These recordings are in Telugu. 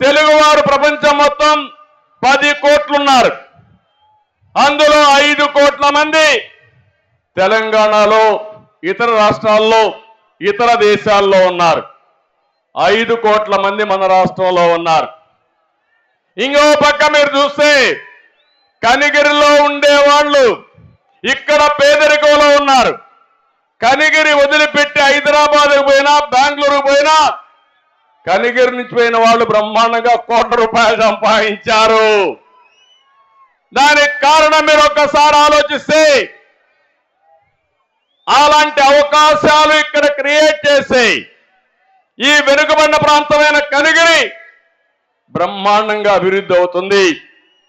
తెలుగువారు ప్రపంచం మొత్తం పది కోట్లున్నారు. అందులో ఐదు కోట్ల మంది తెలంగాణలో ఇతర రాష్ట్రాల్లో ఇతర దేశాల్లో ఉన్నారు. ఐదు కోట్ల మంది మన రాష్ట్రంలో ఉన్నారు. ఇంకో పక్క మీరు చూస్తే కనిగిరిలో ఉండేవాళ్ళు ఇక్కడ పేదరికంలో ఉన్నారు. కనిగిరి వదిలిపెట్టి హైదరాబాద్కు పోయినా బెంగళూరు పోయినా కనిగిరి నుంచి పోయిన వాళ్ళు బ్రహ్మాండంగా కోట్ల రూపాయలు సంపాదించారు. దానికి కారణం మీరు ఒక్కసారి ఆలోచిస్తే అలాంటి అవకాశాలు ఇక్కడ క్రియేట్ చేసి ఈ వెనుకబడిన ప్రాంతమైన కనిగిరి బ్రహ్మాండంగా అభివృద్ధి అవుతుంది.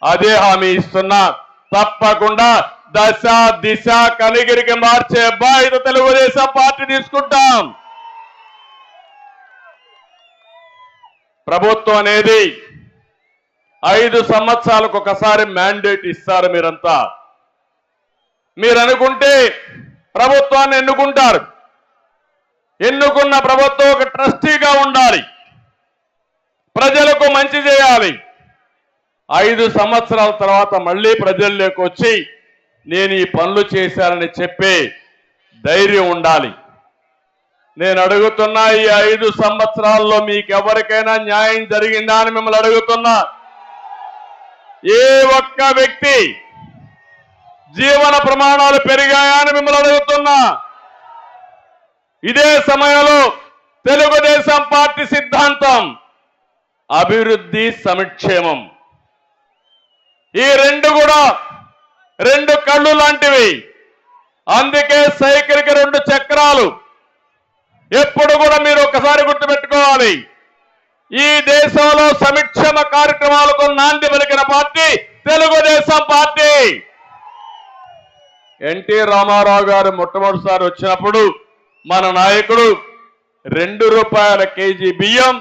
అదే హామీ ఇస్తున్నా. తప్పకుండా దశ దిశ కలిగిరికి మార్చే బాధ్యత తెలుగుదేశం పార్టీ తీసుకుంటాం. ప్రభుత్వం అనేది ఐదు సంవత్సరాలకు ఒకసారి మ్యాండేట్ ఇస్తారు మీరంతా. మీరు అనుకుంటే ప్రభుత్వాన్ని ఎన్నుకుంటారు. ఎన్నుకున్న ప్రభుత్వం ఒక ట్రస్టీగా ఉండాలి. ప్రజలకు మంచి చేయాలి. ఐదు సంవత్సరాల తర్వాత మళ్ళీ ప్రజల్లోకి వచ్చి నేను ఈ పనులు చేశానని చెప్పే ధైర్యం ఉండాలి. నేను అడుగుతున్నా ఈ ఐదు సంవత్సరాల్లో మీకు ఎవరికైనా న్యాయం జరిగిందా అని మిమ్మల్ని అడుగుతున్నా. ఏ ఒక్క వ్యక్తి జీవన ప్రమాణాలు పెరిగాయా అని మిమ్మల్ని అడుగుతున్నా. ఇదే సమయంలో తెలుగుదేశం పార్టీ సిద్ధాంతం అభివృద్ధి సంక్షేమం. ఈ రెండు కూడా రెండు కళ్ళు లాంటివి. అందుకే సైకిల్కి రెండు చక్రాలు. ఎప్పుడు కూడా మీరు ఒకసారి గుర్తుపెట్టుకోవాలి. ఈ దేశంలో సంక్షేమ కార్యక్రమాలకు నాంది పలికిన party Telugu Desam party. NT Rama Rao గారు మొట్టమొదటిసారి వచ్చినప్పుడు మన నాయకుడు రెండు రూపాయల కేజీ బియ్యం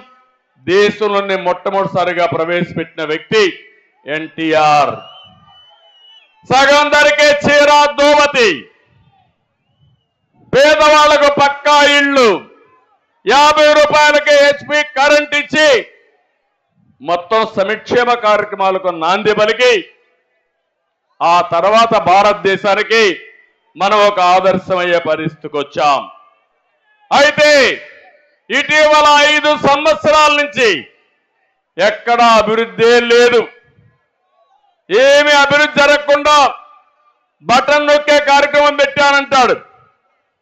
దేశంలోనే మొట్టమొదటిసారిగా ప్రవేశపెట్టిన వ్యక్తి ఎన్టీఆర్. సగం ధరకే చీర దోమతి పేదవాళ్ళకు పక్కా ఇళ్ళు. యాభై రూపాయలకి హెచ్పి కరెంట్ ఇచ్చి మొత్తం సంక్షేమ కార్యక్రమాలకు నాంది పలికి ఆ తర్వాత భారతదేశానికి మనం ఒక ఆదర్శమయ్యే పరిస్థితికి వచ్చాం. అయితే ఇటీవల ఐదు సంవత్సరాల నుంచి ఎక్కడా అభివృద్ధి లేదు. ఏమి అభివృద్ధి జరగకుండా బటన్ నొక్కే కార్యక్రమం పెట్టానంటాడు.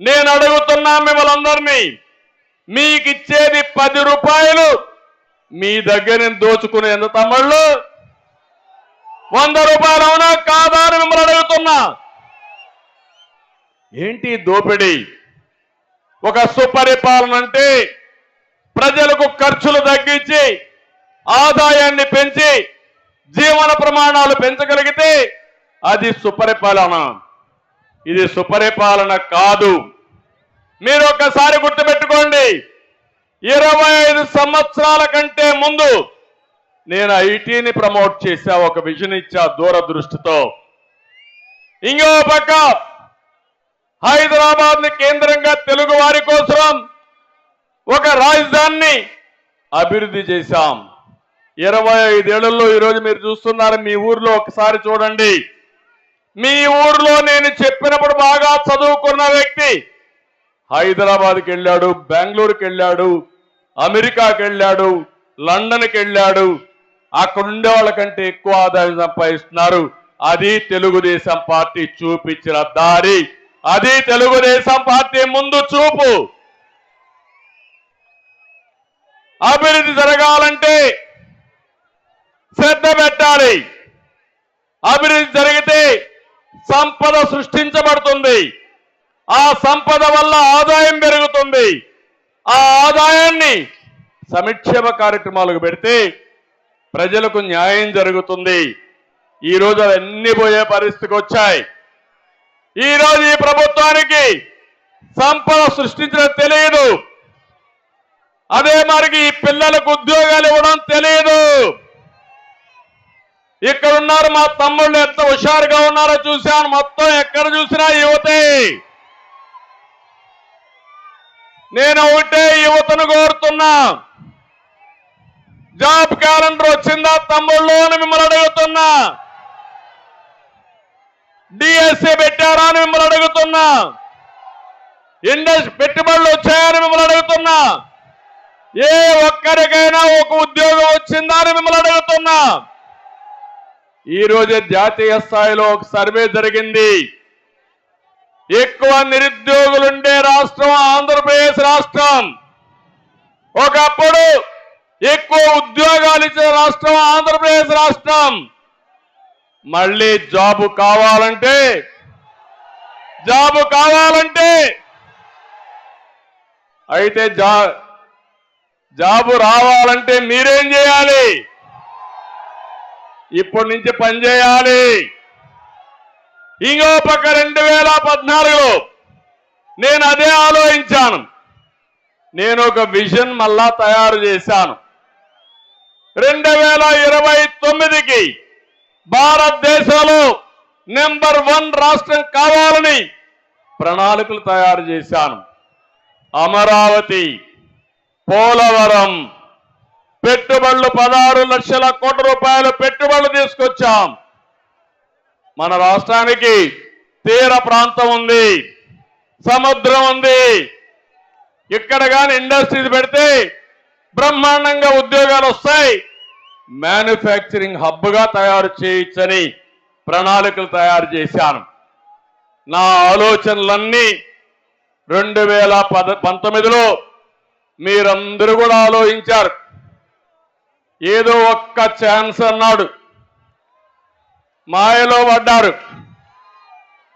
నేను అడుగుతున్నా మిమ్మల్ని అందరినీ మీకు ఇచ్చేది పది రూపాయలు మీ దగ్గర నేను దోచుకునే ఎంత తమ్ముళ్ళు? వంద రూపాయలు అవునా కాదా అని మిమ్మల్ని అడుగుతున్నా. ఏంటి దోపిడీ? ఒక సుపరిపాలన అంటే ప్రజలకు ఖర్చులు తగ్గించి ఆదాయాన్ని పెంచి జీవన ప్రమాణాలు పెంచగలిగితే అది సుపరిపాలన. ఇది సుపరిపాలన కాదు. మీరు ఒక్కసారి గుర్తుపెట్టుకోండి. ఇరవై ఐదు సంవత్సరాల కంటే ముందు నేను ఐటీని ప్రమోట్ చేశా ఒక విజన్ ఇచ్చా దూరదృష్టితో. ఇంకో పక్క హైదరాబాద్ని కేంద్రంగా తెలుగు వారి కోసం ఒక రాజధానిని అభివృద్ధి చేశాం. ఇరవై ఐదేళ్ళలో ఈరోజు మీరు చూస్తున్నారు మీ ఊర్లో ఒకసారి చూడండి. మీ ఊర్లో నేను చెప్పినప్పుడు బాగా చదువుకున్న వ్యక్తి హైదరాబాద్కి వెళ్ళాడు బెంగళూరుకి వెళ్ళాడు అమెరికాకి వెళ్ళాడు లండన్కి వెళ్ళాడు అక్కడ ఉండే వాళ్ళకంటే ఎక్కువ ఆదాయం సంపాదిస్తున్నారు. అది తెలుగుదేశం పార్టీ చూపించిన దారి. అది తెలుగుదేశం పార్టీ ముందు చూపు. అభివృద్ధి జరగాలంటే శ్రద్ధ పెట్టాలి. అభివృద్ధి జరిగితే సంపద సృష్టించబడుతుంది. ఆ సంపద వల్ల ఆదాయం పెరుగుతుంది. ఆ ఆదాయాన్ని సంక్షేమ కార్యక్రమాలకు పెడితే ప్రజలకు న్యాయం జరుగుతుంది. ఈ రోజు అవన్నీ పోయే పరిస్థితికి వచ్చాయి. ఈ రోజు ఈ ప్రభుత్వానికి సంపద సృష్టించడం తెలియదు. అదే మరికి ఈ పిల్లలకు ఉద్యోగాలు ఇవ్వడం తెలియదు. ఇక్కడ ఉన్నారు మా తమ్ముళ్ళు ఎంత హుషారుగా ఉన్నారో చూశాను. మొత్తం ఎక్కడ చూసినా యువతే. నేను ఒకటే యువతను కోరుతున్నా. జాబ్ క్యాలెండర్ వచ్చిందా తమ్ముళ్ళు అని మిమ్మల్ని అడుగుతున్నా. డిఎస్సి పెట్టారా అని మిమ్మల్ని అడుగుతున్నా. ఇండస్ పెట్టుబడులు వచ్చాయని మిమ్మల్ని అడుగుతున్నా. ఏ ఒక్కరికైనా ఒక ఉద్యోగం వచ్చిందా అని మిమ్మల్ని అడుగుతున్నా. ఈరోజు జాతీయ స్థాయిలో ఒక సర్వే జరిగింది. ఎక్కువ నిరుద్యోగులుండే రాష్ట్రం ఆంధ్రప్రదేశ్ రాష్ట్రం. ఒకప్పుడు ఎక్కువ ఉద్యోగాలు ఇచ్చిన రాష్ట్రం ఆంధ్రప్రదేశ్ రాష్ట్రం. మళ్ళీ జాబు కావాలంటే జాబు కావాలంటే. అయితే జా జాబు రావాలంటే మీరేం చేయాలి? ఇప్పటి నుంచి పనిచేయాలి ఇంకో పక్క రెండు వేల పద్నాలుగులో నేను అదే ఆలోచించాను. నేను ఒక విజన్ మళ్ళా తయారు చేశాను. రెండు వేల ఇరవై తొమ్మిదికి భారతదేశంలో నెంబర్ వన్ రాష్ట్రం కావాలని ప్రణాళికలు తయారు చేశాను. అమరావతి పోలవరం పెట్టుబడులు పదహారు లక్షల కోట్ల రూపాయల పెట్టుబడులు తీసుకొచ్చాం. మన రాష్ట్రానికి తీర ప్రాంతం ఉంది సముద్రం ఉంది. ఇక్కడ కానీ ఇండస్ట్రీస్ పెడితే బ్రహ్మాండంగా ఉద్యోగాలు వస్తాయి. మ్యానుఫ్యాక్చరింగ్ హబ్గా తయారు చేయొచ్చని ప్రణాళికలు తయారు చేశాను. నా ఆలోచనలన్నీ రెండు వేల పద పంతొమ్మిదిలో మీరందరూ కూడా ఆలోచించారు. ఏదో ఒక్క ఛాన్స్ అన్నాడు. మాయలో పడ్డారు.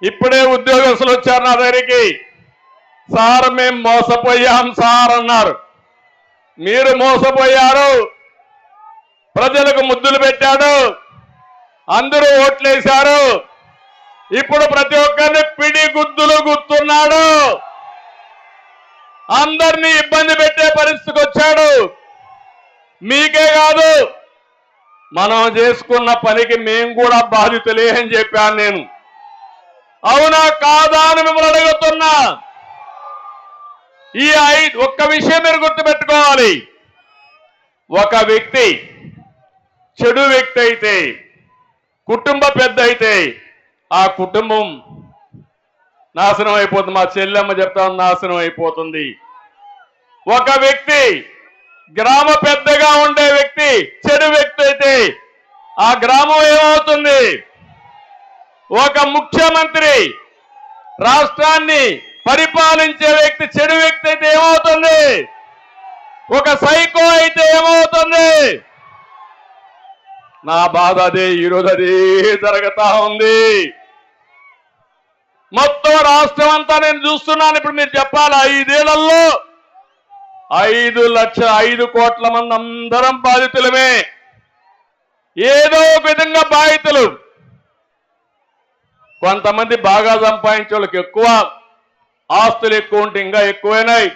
ఇప్పుడే ఉద్యోగస్తులు వచ్చారు నా దగ్గరికి. సార్ మేం మోసపోయాం సార్ అన్నారు. మీరు మోసపోయారు. ప్రజలకు ముద్దులు పెట్టాడు. అందరూ ఓట్లేశారు. ఇప్పుడు ప్రతి ఒక్కరిని పిడి గుద్దులు గుర్తున్నాడు. అందరినీ ఇబ్బంది పెట్టే పరిస్థితికి వచ్చాడు. మీకే కాదు మనం చేసుకున్న పనికి మేము కూడా బాధితులే అని చెప్పాను నేను. అవునా కాదా అని మిమ్మల్ని అడుగుతున్నా. ఈ ఐ ఒక్క విషయం మీరు గుర్తుపెట్టుకోవాలి. ఒక వ్యక్తి చెడు వ్యక్తి అయితే కుటుంబ పెద్ద అయితే ఆ కుటుంబం నాశనం అయిపోతుంది. మా చెల్లెమ్మ చెప్తాను నాశనం అయిపోతుంది. ఒక వ్యక్తి గ్రామ పెద్దగా ఉండే వ్యక్తి చెడు వ్యక్తి అయితే ఆ గ్రామం ఏమవుతుంది? ఒక ముఖ్యమంత్రి రాష్ట్రాన్ని పరిపాలించే వ్యక్తి చెడు వ్యక్తి అయితే ఏమవుతుంది? ఒక సైకో అయితే ఏమవుతుంది? నా బాధ అదే ఈరోజు అదే జరుగుతా ఉంది. మొత్తం రాష్ట్రం అంతా నేను చూస్తున్నాను. ఇప్పుడు మీరు చెప్పాలా? ఐదేళ్ళలో ఐదు లక్ష ఐదు కోట్ల మంది అందరం బాధితులమే. ఏదో ఒక విధంగా బాధితులు. కొంతమంది బాగా సంపాదించే వాళ్ళకి ఎక్కువ ఆస్తులు ఎక్కువ ఉంటే ఇంకా ఎక్కువైనాయి.